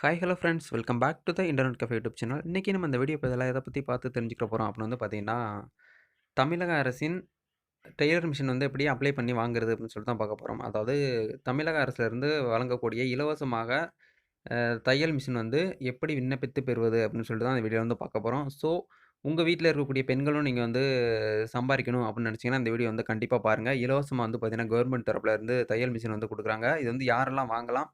Hi hello friends welcome back to the internet cafe YouTube channel இன்றைக்கி நம்ம இந்த video இதெல்லாம் எதை பற்றி பார்த்து தெரிஞ்சுக்க போகிறோம் அப்படின்னு வந்து பார்த்தீங்கன்னா தமிழக அரசின் டெய்லர் மிஷின் வந்து எப்படி அப்ளை பண்ணி வாங்குறது அப்படின்னு சொல்லிட்டு தான் பார்க்க போகிறோம் அதாவது தமிழக அரசுலேருந்து வழங்கக்கூடிய இலவசமாக தையல் மிஷின் வந்து எப்படி விண்ணப்பித்து பெறுவது அப்படின்னு சொல்லிட்டு தான் இந்த வீடியோ வந்து பார்க்க போகிறோம் ஸோ உங்கள் வீட்டில் இருக்கக்கூடிய பெண்களும் நீங்கள் வந்து சம்பாதிக்கணும் அப்படின்னு நினச்சிங்கன்னா இந்த வீடியோ வந்து கண்டிப்பாக பாருங்கள் இலவசமாக வந்து பார்த்தீங்கன்னா கவர்மெண்ட் தரப்புலேருந்து தையல் மிஷின் வந்து கொடுக்குறாங்க. இது வந்து யாரெல்லாம் வாங்கலாம்?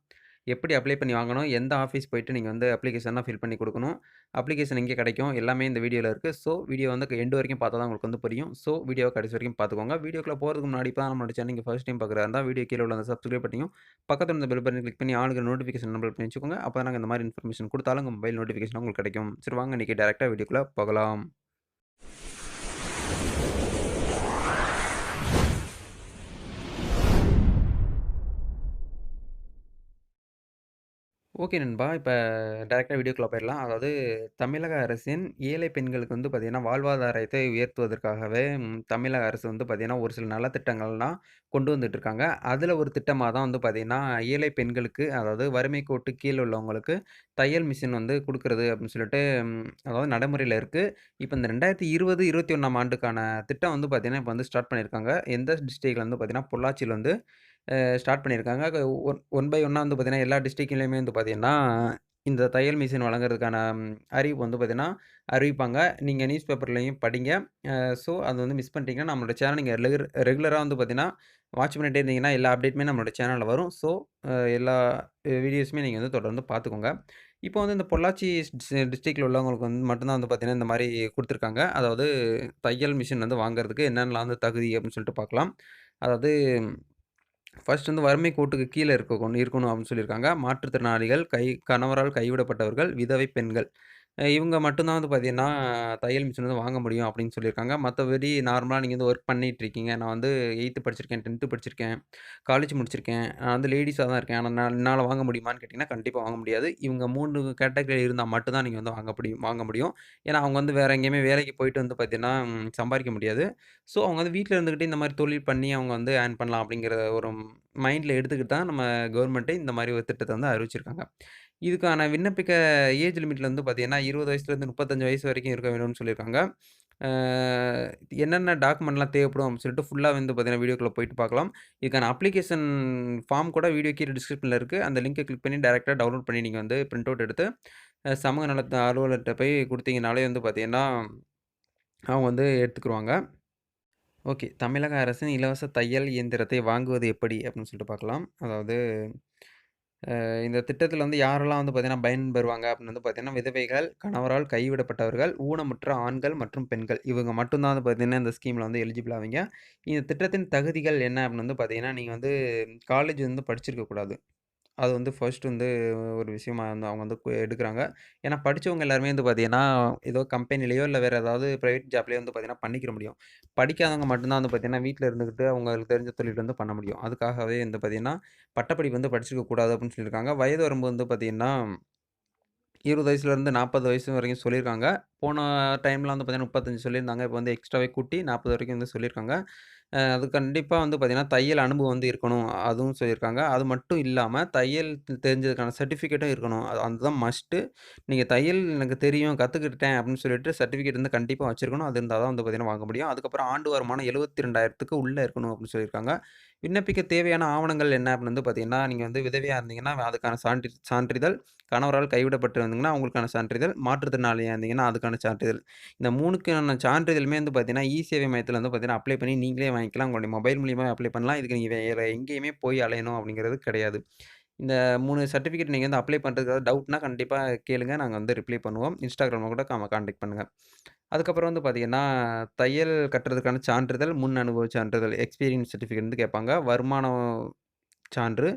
எப்படி அப்ளை பண்ணி வாங்கணும் எந்த ஆஃபீஸ் போயிட்டு நீங்கள் வந்து அப்ளிகேஷன்லாம் ஃபில் பண்ணி கொடுக்கணும் அப்ளிகேஷன் எங்கே கிடைக்கும் எல்லாமே இந்த வீடியோவில் இருக்குது ஸோ வீடியோ வந்து எண்டு வரைக்கும் பார்த்தா தான் உங்களுக்கு வந்து புரியும். ஸோ வீடியோ கடைசி வரைக்கும் பார்த்துக்கோங்க. வீடியோக்குள்ள போகிறதுக்கு முன்னாடி இப்போ தான் நம்மளோட சேனல் நீங்கள் ஃபஸ்ட் டைம் பார்க்குறதா இருந்தால் வீடியோ கீழே உள்ள அந்த சப்ஸ்கிரைப் பண்ணியும் பக்கத்தில் இருந்த பெல் பட்டன் கிளிக் பண்ணி ஆளுங்க நோட்டிஃபிகேஷன் நம்பர் பண்ணி வச்சுக்கோங்க. அப்போ நாங்கள் இந்த மாதிரி இன்ஃபர்மேஷன் கொடுத்தாலும் உங்கள் மொபைல் நோட்டிஃபிகேஷன் உங்களுக்கு கிடைக்கும். சரி வாங்க இன்றைக்கி டேரெக்டாக வீடியோக்குள்ளே போகலாம். ஓகே நண்பா. இப்போ டேரெக்டாக வீடியோக்குள்ளே போயிடலாம் அதாவது தமிழக அரசின் ஏழை பெண்களுக்கு வந்து பார்த்திங்கன்னா வாழ்வாதாரத்தை உயர்த்துவதற்காகவே தமிழக அரசு வந்து பார்த்திங்கன்னா ஒரு சில நலத்திட்டங்கள்லாம் கொண்டு வந்துட்டுருக்காங்க அதில் ஒரு திட்டமாக தான் வந்து பார்த்தீங்கன்னா, ஏழை பெண்களுக்கு அதாவது வறுமை கோட்டு கீழே உள்ளவங்களுக்கு தையல் மிஷின் வந்து கொடுக்குறது அப்படின்னு சொல்லிட்டு அதாவது நடைமுறையில் இருக்குது இப்போ இந்த 2020, 21ஆம் ஆண்டுக்கான திட்டம் வந்து பார்த்திங்கன்னா இப்போ வந்து ஸ்டார்ட் பண்ணியிருக்காங்க. எந்த டிஸ்ட்ரிக்டில் வந்து பார்த்திங்கன்னா பொள்ளாச்சியில் வந்து ஸ்டார்ட் பண்ணியிருக்காங்க. ஒன் ஒன் பை ஒன்னாக வந்து பார்த்தீங்கன்னா, எல்லா டிஸ்ட்ரிக்ட்லேயுமே வந்து பார்த்தீங்கன்னா, இந்த தையல் மிஷின் வழங்குறதுக்கான அறிவிப்பு வந்து பார்த்திங்கன்னா அறிவிப்பாங்க. நீங்கள் நியூஸ் பேப்பர்லேயும் படிங்க. ஸோ அது வந்து மிஸ் பண்ணிட்டீங்கன்னா, நம்மளோட சேனல் நீங்கள் ரெகுலர் ரெகுலராக வந்து பார்த்தீங்கன்னா, வாட்ச் பண்ணிட்டே இருந்தீங்கன்னா, எல்லா அப்டேட்டுமே நம்மளோட சேனலில் வரும். ஸோ எல்லா வீடியோஸுமே நீங்கள் வந்து தொடர்ந்து பார்த்துக்கோங்க. இப்போ வந்து இந்த பொள்ளாச்சி டிஸ்ட்ரிக்டில் உள்ளவங்களுக்கு வந்து மட்டும்தான் வந்து பார்த்தீங்கன்னா, இந்த மாதிரி கொடுத்துருக்காங்க அதாவது தையல் மிஷின் வந்து வாங்குறதுக்கு என்னென்னலாம் வந்து தகுதி அப்படின்னு சொல்லிட்டு பார்க்கலாம். அதாவது ஃபர்ஸ்ட் வந்து வறுமை கோட்டுக்கு கீழே இருக்கணும் இருக்கணும் அப்படின்னு சொல்லியிருக்காங்க. மாற்றுத்திறனாளிகள், கை கணவரால் கைவிடப்பட்டவர்கள், விதவை பெண்கள். இவங்க மட்டும்தான் வந்து பார்த்தீங்கன்னா, தையல் மிஷின் வந்து வாங்க முடியும் அப்படின்னு சொல்லியிருக்காங்க. மற்றபடி நார்மலாக நீங்கள் வந்து ஒர்க் பண்ணிகிட்ருக்கீங்க நான் வந்து எயித்து படிச்சிருக்கேன், 10த் படிச்சிருக்கேன், காலேஜ் முடிச்சிருக்கேன். நான் வந்து லேடிஸாக தான் இருக்கேன். ஆனால் நான் வாங்க முடியுமான்னு கேட்டிங்கன்னா கண்டிப்பாக வாங்க முடியாது. இவங்க மூணு கேட்டகரி இருந்தால் மட்டும்தான் நீங்கள் வந்து வாங்க முடியும் வாங்க முடியும். ஏன்னா அவங்க வந்து வேறு எங்கேயுமே வேலைக்கு போயிட்டு வந்து பார்த்தீங்கன்னா, சம்பாதிக்க முடியாது. ஸோ அவங்க வந்து வீட்டில் இருந்துக்கிட்டு இந்த மாதிரி தொழில் பண்ணி அவங்க வந்து ஏர்ன் பண்ணலாம் அப்படிங்கிற ஒரு மைண்டில் எடுத்துக்கிட்டு தான் நம்ம கவர்மெண்ட்டே இந்த மாதிரி ஒரு திட்டத்தை வந்து அறிவிச்சிருக்காங்க. இதுக்கான விண்ணப்பிக்க ஏஜ் லிமிட்டில் வந்து பார்த்தீங்கன்னா, 20 வயசுலேருந்து 35 வயசு வரைக்கும் இருக்க வேணும்னு சொல்லியிருக்காங்க. என்னென்ன டாக்குமெண்ட்லாம் தேவைப்படும் அப்படின்னு சொல்லிட்டு ஃபுல்லாக வந்து பார்த்தீங்கன்னா, வீடியோக்குள்ளே போயிட்டு பார்க்கலாம். இதுக்கான அப்ளிகேஷன் ஃபார்ம் கூட வீடியோ கீழே டிஸ்கிரிப்ஷனில் இருக்குது அந்த லிங்க கிளிக் பண்ணி டேரெக்டாக டவுன்லோட் பண்ணி நீங்கள் வந்து பிரிண்ட் அவுட் எடுத்து சமூக நலத்த அலுவலர்கிட்ட போய் கொடுத்தீங்கனாலே வந்து பார்த்தீங்கன்னா, அவங்க வந்து எடுத்துக்கிருவாங்க ஓகே. தமிழக அரசின் இலவச தையல் இயந்திரத்தை வாங்குவது எப்படி அப்படின்னு சொல்லிட்டு பார்க்கலாம். அதாவது இந்த திட்டத்தில் வந்து யாரெல்லாம் வந்து பார்த்தீங்கன்னா, பயன்பெறுவாங்க அப்படின்னு வந்து பார்த்தீங்கன்னா, விதவைகள், கணவரால் கைவிடப்பட்டவர்கள், ஊனமுற்ற ஆண்கள் மற்றும் பெண்கள். இவங்க மட்டும்தான் வந்து பார்த்தீங்கன்னா, இந்த ஸ்கீமில் வந்து எலிஜிபிள் ஆவீங்க. இந்த திட்டத்தின் தகுதிகள் என்ன அப்படின்னு வந்து பார்த்தீங்கன்னா, நீங்கள் வந்து காலேஜ் வந்து படிச்சிருக்கக்கூடாது அது வந்து ஃபர்ஸ்ட் வந்து ஒரு விஷயமா வந்து அவங்க வந்து கு எடுக்குறாங்க. ஏன்னா படிச்சவங்க எல்லாருமே வந்து பார்த்தீங்கன்னா, ஏதோ கம்பெனிலயோ இல்ல வேற ஏதாவது பிரைவேட் ஜாப்லயோ வந்து பார்த்தீங்கன்னா, பண்ணிக்கிற முடியும். படிக்காதவங்க மட்டும் தான் வந்து பார்த்தீங்கன்னா, வீட்ல இருந்துகிட்டு அவங்களுக்கு தெரிஞ்ச தொழில் வந்து பண்ண முடியும். அதுக்காகவே வந்து பார்த்தீங்கன்னா, பட்டப்படிப்பு வந்து படிச்சிருக்க கூடாது அப்படின்னு சொல்லியிருக்காங்க. வயது வரம்பு வந்து பார்த்தீங்கன்னா 20 வயசுலேருந்து 40 வயசு வரைக்கும் சொல்லியிருக்காங்க. போன டைம்லாம் வந்து பார்த்தீங்கன்னா, 35 சொல்லியிருந்தாங்க. இப்போ வந்து எக்ஸ்ட்ராவே கூட்டி 40 வரைக்கும் வந்து சொல்லியிருக்காங்க. அ அது கண்டிப்பா வந்து பார்த்தீங்கன்னா, தையல் அனுபவம் வந்து இருக்கணும். அதுவும் சொல்லியிருக்காங்க. அது மட்டும் இல்லாம தையல் தெரிஞ்சதுக்கான சர்டிஃபிகேட்டும் இருக்கணும். அது அதுதான் மஸ்ட்டு. நீங்க தையல் எனக்கு தெரியும், கத்துக்கிட்டேன் அப்படின்னு சொல்லிட்டு சர்டிஃபிகேட் வந்து கண்டிப்பா வச்சிருக்கணும். அது இருந்தா தான் வந்து பார்த்தீங்கன்னா, வாங்க முடியும். அதுக்கப்புறம் ஆண்டு வருமானம் 72,000க்கு உள்ள இருக்கணும் அப்படின்னு சொல்லியிருக்காங்க. விண்ணப்பிக்க தேவையான ஆவணங்கள் என்ன அப்படின்னு வந்து பார்த்தீங்கன்னா, நீங்கள் வந்து விதவியாக இருந்தீங்கன்னா, அதுக்கான சான்றி சான்றிதழ், கணவரால் கைவிடப்பட்டு இருந்தீங்கன்னா, அவங்களுக்கான சான்றிதழ், மாற்றுத்திறனாளியாக இருந்தீங்கன்னா, அதுக்கான சான்றிதழ். இந்த மூணுக்கான சான்றிதழுமே வந்து பார்த்தீங்கன்னா, இ சேவை மையத்தில் வந்து பார்த்தீங்கன்னா, அப்ளை பண்ணி நீங்களே வாங்கிக்கலாம். உங்களுடைய மொபைல் மூலியமாக அப்ளை பண்ணலாம். இதுக்கு நீங்கள் வேறு எங்கேயுமே போய் அலையணும் அப்படிங்கிறது கிடையாது. இந்த மூணு சர்டிஃபிகேட் நீங்கள் வந்து அப்ளை பண்ணுறதுக்காக டவுட்னா கண்டிப்பாக கேளுங்க. நாங்கள் வந்து ரிப்ளை பண்ணுவோம். இன்ஸ்டாகிராமில் கூட காம காண்டாக்ட் பண்ணுங்கள் அதுக்கப்புறம் வந்து பார்த்தீங்கன்னா, தையல் கட்டுறதுக்கான சான்றிதழ், முன் அனுபவ சான்றிதழ், எக்ஸ்பீரியன்ஸ் சர்டிஃபிகேட் வந்து கேட்பாங்க. வருமானம் சான்று,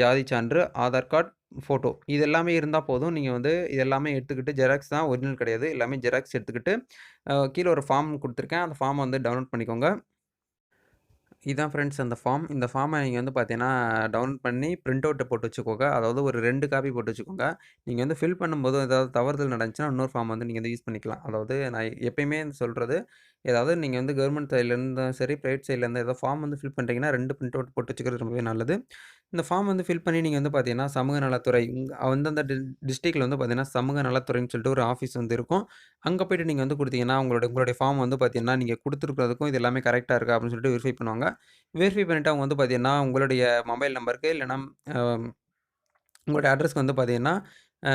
ஜாதி சான்று, ஆதார் கார்ட், ஃபோட்டோ இது எல்லாமே இருந்தால் போதும். நீங்கள் வந்து இது எல்லாமே எடுத்துக்கிட்டு ஜெராக்ஸ் தான் ஒரிஜினல் கிடையாது. எல்லாமே ஜெராக்ஸ் எடுத்துக்கிட்டு, கீழே ஒரு ஃபார்ம் கொடுத்துருக்கேன் அந்த ஃபார்மை வந்து டவுன்லோட் பண்ணிக்கோங்க. இதுதான் ஃப்ரெண்ட்ஸ் அந்த ஃபார்ம். இந்த ஃபார்மை நீங்கள் வந்து பார்த்தீங்கன்னா, டவுன்லோட் பண்ணி பிரிண்ட் அவுட்டை போட்டு வச்சுக்கோங்க. அதாவது ஒரு ரெண்டு காப்பி போட்டு வச்சுக்கோங்க. நீங்கள் வந்து ஃபில் பண்ணும்போது ஏதாவது தவறுதல் நடந்துச்சுன்னா, இன்னொரு ஃபார்ம் வந்து நீங்கள் வந்து யூஸ் பண்ணிக்கலாம். அதாவது நான் எப்பயுமே சொல்கிறது ஏதாவது நீங்கள் வந்து கவர்மெண்ட் சைட்லேருந்தும் சரி, ப்ரைவேட் சைட்லேருந்து ஏதாவது ஃபார்ம் வந்து ஃபில் பண்ணுறீங்கன்னா ரெண்டு பிரிண்ட் அவுட் போட்டு வச்சுக்கிறது ரொம்பவே நல்லது. இந்த ஃபார்ம் வந்து ஃபில் பண்ணி நீங்கள் வந்து பார்த்தீங்கன்னா, சமூக நலத்துறை அந்தந்த டிஸ்ட்ரிக்டில் வந்து பார்த்தீங்கன்னா, சமூக நலத்துறைன்னு சொல்லிட்டு ஒரு ஆஃபீஸ் வந்து இருக்கும். அங்கே போய்ட்டு நீங்கள் வந்து கொடுத்தீங்கன்னா உங்களுடைய உங்களுடைய ஃபார்ம் வந்து பார்த்தீங்கன்னா, நீங்கள் கொடுத்துருக்கிறதுக்கும் இது எல்லாமே கரெக்டாக இருக்கா அப்படின்னு சொல்லிட்டு வெரிஃபை பண்ணுவாங்க. வெரிஃபை பண்ணிவிட்டு அவங்க வந்து பார்த்தீங்கன்னா, உங்களுடைய மொபைல் நம்பருக்கு இல்லைனா உங்களுடைய அட்ரஸ்க்கு வந்து பார்த்தீங்கன்னா, அ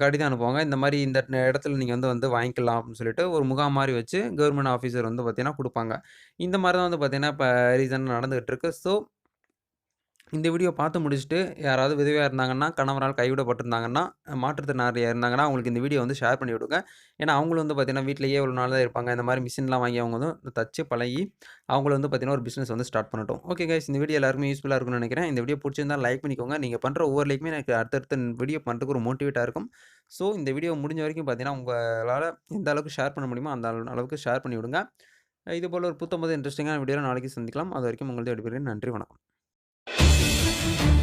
கடிதம் அனுப்புவாங்க. இந்த மாரி இந்த இடத்துல நீங்க வந்து வந்து வாங்கிக்கலாம் அப்படின்னு சொல்லிட்டு ஒரு முகாம் மாரி வச்சு கவர்மெண்ட் ஆஃபீஸர் வந்து பார்த்தீங்கன்னா குடுப்பாங்க. இந்த மாரி தான் வந்து பார்த்தீங்கன்னா, இப்ப ரீசென்ட்டா நடந்துகிட்டு இருக்கு. ஸோ இந்த வீடியோ பார்த்து முடிச்சுட்டு யாராவது விதவையா இருந்தாங்கன்னா, கணவரால் கைவிடப்பட்டிருந்தாங்கன்னா, மாற்றுத்திறனாளியா இருந்தாங்கன்னா, அவங்களுக்கு இந்த வீடியோ வந்து ஷேர் பண்ணி விடுங்க. ஏன்னா, அவங்களும் வந்து பார்த்தீங்கன்னா, வீட்டிலேயே ஒரு நாள் தான் இருப்பாங்க. இந்த மாதிரி மிஷின்லாம் வாங்கி அவங்க வந்து தச்சு பழகி, அவங்களும் வந்து பார்த்தீங்கன்னா, ஒரு பிஸ்னஸ் வந்து ஸ்டார்ட் பண்ணட்டும். ஓகே கைஸ் இந்த வீடியோ எல்லாருக்குமே யூஸ்ஃபுல்லாக இருக்கும்னு நினைக்கிறேன் இந்த வீடியோ பிடிச்சிருந்தா லைக் பண்ணிக்கோங்க. நீங்கள் பண்ணுற ஒவ்வொரு லைக்குமே எனக்கு அடுத்தடுத்த வீடியோ பண்ணுறதுக்கு ஒரு மோட்டிவேட்டாக இருக்கும். ஸோ இந்த வீடியோ முடிஞ்ச வரைக்கும் பார்த்தீங்கன்னா, உங்களால் எந்த அளவுக்கு ஷேர் பண்ண முடியுமோ, அந்த அளவுக்கு ஷேர் பண்ணி விடுங்க. இதுபோல ஒரு புத்தம்பது இன்ட்ரெஸ்டிங்காக வீடியோ நாளைக்கு சந்திக்கலாம். அதுவரைக்கும் உங்களிடம் விடைபெறுகிறேன். நன்றி, வணக்கம். thank you